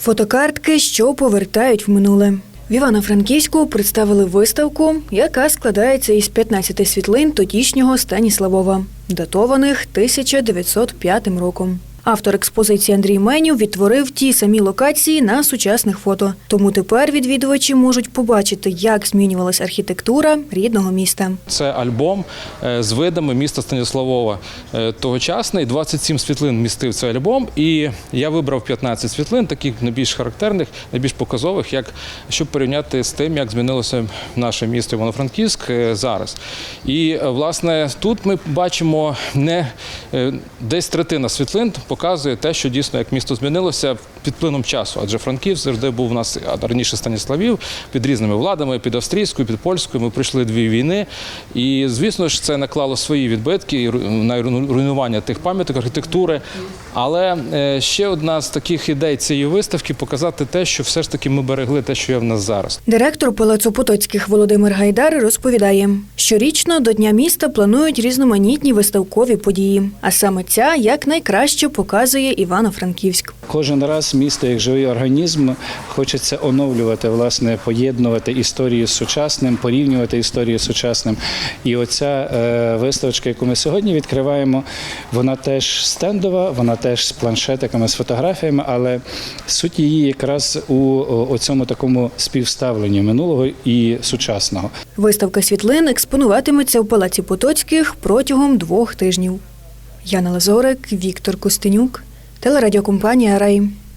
Фотокартки, що повертають в минуле. В Івано-Франківську представили виставку, яка складається із 15 світлин тодішнього Станіславова, датованих 1905 роком. Автор експозиції Андрій Менів відтворив ті самі локації на сучасних фото. Тому тепер відвідувачі можуть побачити, як змінювалась архітектура рідного міста. Це альбом е, з видами міста Станіславова. Е, Тогочасний 27 світлин містив цей альбом, і я вибрав 15 світлин, таких найбільш характерних, найбільш показових, як щоб порівняти з тим, як змінилося наше місто Івано-Франківськ е, зараз. І власне тут ми бачимо не десь третина світлин показує те, що дійсно як місто змінилося під плином часу. Адже Франківськ завжди був у нас а раніше Станіславів під різними владами, під австрійською, під польською. Ми пройшли дві війни. І звісно ж, це наклало свої відбитки на руйнування тих пам'яток, архітектури. Але е, ще одна з таких ідей цієї виставки показати те, що все ж таки ми берегли те, що є в нас зараз. Директор Палацу Потоцьких Володимир Гайдар розповідає, щорічно до Дня міста планують різноманітні виставкові події. А саме ця якнайкраще показує Івано-Франківськ. Кожен раз місто як живий організм хочеться оновлювати, власне, поєднувати історію з сучасним, порівнювати історію з сучасним. І оця е, виставочка, яку ми сьогодні відкриваємо, вона теж стендова, вона теж з планшетиками, з фотографіями, але суть її якраз у о, оцьому такому співставленні минулого і сучасного. Виставка світлин експонуватиметься в Палаці Потоцьких протягом двох тижнів. Яна Лазорик, Віктор Костенюк, телерадіокомпанія Рай.